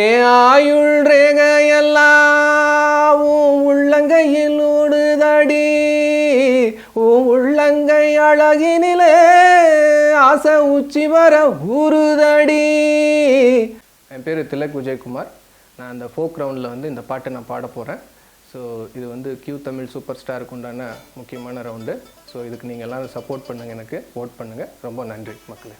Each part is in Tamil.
ஏ ஆயுள் ரேகையெல்லாம் உள்ளங்கையில் ஊடுதடி. உன் உள்ளங்கை அழகினிலே ஆசை உச்சி வர ஊறுதடி. என் பேர் திலக் விஜயகுமார். நான் அந்த ஃபோக் ரவுண்டில் வந்து இந்த பாட்டை நான் பாட போகிறேன் ஸோ இது வந்து கியூ தமிழ் சூப்பர் ஸ்டாருக்கு உண்டான முக்கியமான ரவுண்டு ஸோ இதுக்கு நீங்கள் எல்லாம் சப்போர்ட் பண்ணுங்கள் எனக்கு. ஓட் பண்ணுங்கள் ரொம்ப நன்றி மக்களே.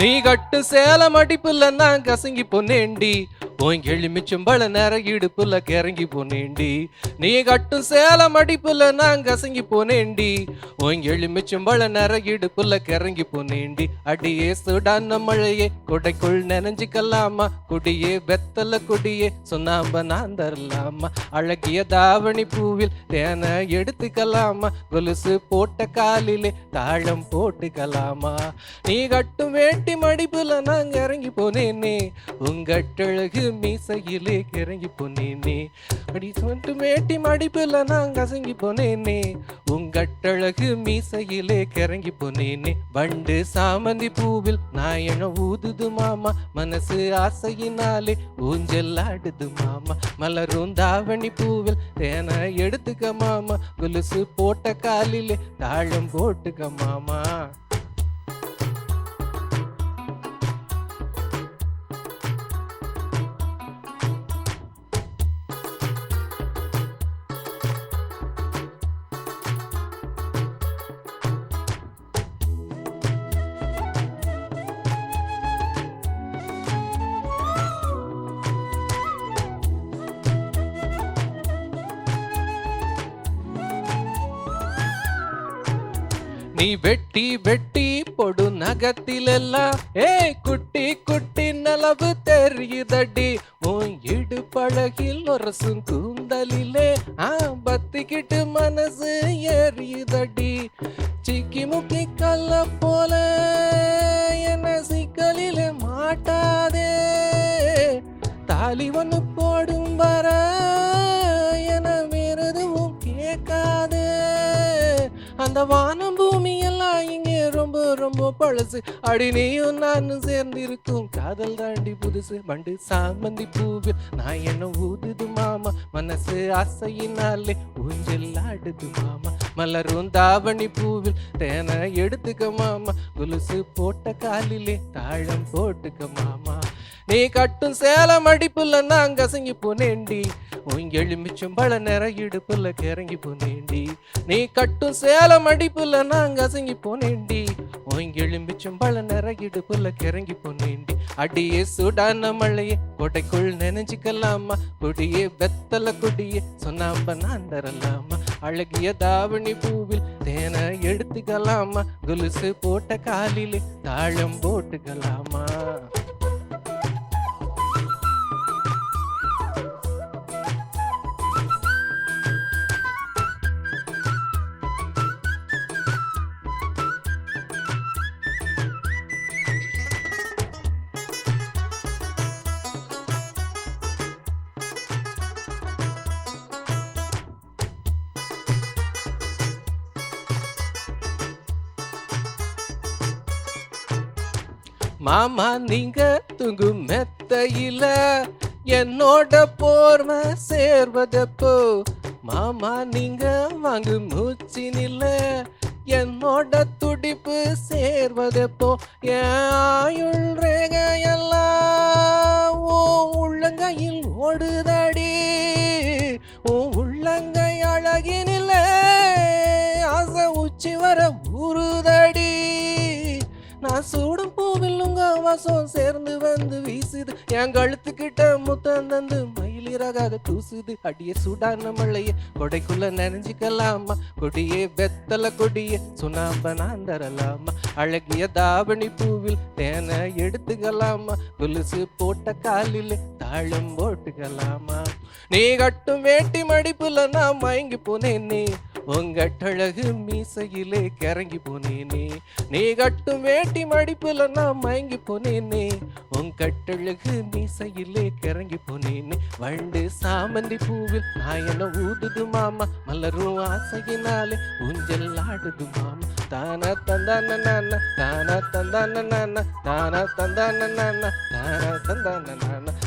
நீ கட்டு சேலம் அடிப்புல நான் கசங்கி பொன்னேண்டி. உன் எளிமிச்சும் பல நேர இடுப்புல கிறங்கி போனேண்டி நீ கட்டும் சேலம் அடிப்புல நான் கசங்கி போனேண்டி உன் எளிமிச்சும் பல நேர இடுப்புல கிறங்கி போனேண்டி அடியே சுடான மழையே கொடைக்குள் நனைஞ்சுக்கலாமா? குடியே வெத்தல குடியே சொன்னாம நான் தரலாமா? அழகிய தாவணி பூவில் தேனை எடுத்துக்கலாமா? கொலுசு போட்ட காலிலே தாழம் போட்டுக்கலாமா? நீ கட்டும் வேட்டி மடிப்புல நாங்க இறங்கி போனேனே உங்கட்டழகு மீசையிலே கிறங்கி போனேனே. அடி சொட்டு மேட்டி மடிப்புல நான் கசங்கி போனேனே. உங்கட்டழகு மீசையிலே கிறங்கி போனேனே. வண்டு சாமந்தி பூவில் நாயன ஊதுது மாமா. மனசு ஆசையினாலே ஊஞ்சல் ஆடுது மாமா. மலரும் தாவணி பூவில் தேனை எடுத்துக்க மாமா. கொலுசு போட்ட காலிலே தாழம் போட்டுக்க மாமா. நீ வெட்டி வெட்டி பொடு நகத்திலெல்லாம் ஏ குட்டி குட்டி நலவு தெரியுதடி. உன் இடுப்பழகில் ஒரசும் கூந்தலிலே. ஆ பத்திக்கிட்டு மனசு எரியுதடி. சிக்கி முக்கி கல்ல போல என்ன சிக்கலிலே மாட்டாதே. தாலி ஒன்று போடும் வர அந்த வானம் பூமி எல்லாம் இங்கே ரொம்ப ரொம்ப பழசு. அடி நீயும் நானும் சேர்ந்து இருக்கும் காதல் தாண்டி புதுசு வண்டு சாமந்தி பூவில் நான் என்ன ஊதுது மாமா? மனசு ஆசையினாலே ஊஞ்சல் ஆடுது மாமா. மலரும் தாவணி பூவில் தேனை எடுத்துக்க மாமா. கொலுசு போட்ட காலிலே தாழம் போட்டுக்க மாமா. நீ கட்டும் சேலம் அடிப்புல நாங்க கசங்கி போனேண்டி. உன் எலுமிச்சும் பல நேர இடுப்புல கிறங்கி போனேண்டி. நீ கட்டும் சேலம் அடிப்புல நாங்க கசங்கி போனேண்டி. உன் எலுமிச்சும் பல நேர இடுப்புல கிறங்கி போனேண்டி. அடியே சுடான மழையே கொடைக்குள் நினைஞ்சுக்கலாமா? கொடியே வெத்தல கொடியே சொன்னாம்ப நான் தரலாமா? அழகிய தாவணி பூவில் தேனை எடுத்துக்கலாமா? குலுசு போட்ட காலிலே தாழம் போட்டுக்கலாமா? மாமா நீங்க தூங்கும் மெத்தையில என்னோட போர்வை சேர்வதப்போ மாமா நீங்க வாங்கு மூச்சினில என்னோட துடிப்பு சேர்வதப்போ ஏயுள் ரேகையெல்லாம் ஓ உள்ளங்கையில் ஓடுதடி ஓ உள்ளங்கை அழகினில ஆசை உச்சி வர ஊறுதடி. நான் சூடும் பூவில் உங்க வாசம் சேர்ந்து வந்து வீசுது. என் கழுத்துக்கிட்ட முத்தம் தந்து மயிலிறகாக தூசுது. அடிய சூடான மழைய கொடைக்குள்ள நனைஞ்சிக்கலாமா? கொடியே வெத்தல கொடியே சுண்ணாம்ப நான் தரலாமா அழகிய தாவணி பூவில் தேனை எடுத்துக்கலாமா? கொலுசு போட்ட காலில் தாழம் போட்டுக்கலாமா? நீ கட்டும் வேட்டி மடிப்புல நான் மயங்கி போனேனே. உங்கட்டழகு மீசையிலே கிறங்கி போனேனே. நீ கட்டும் வேட்டி மடிப்புல நான் மயங்கி போனேனே. உன் கட்டழகு மீசையிலே கிறங்கி போனேனே. வண்டு சாமந்தி பூவில் நாயன ஊதுது மாமா. மலரும் ஆசையினாலே ஊஞ்சல் ஆடுது மாமா. தானா தந்தான நானா? தானா தந்தான நானா? தானா தந்தான நானா? தானா தந்தான நானா?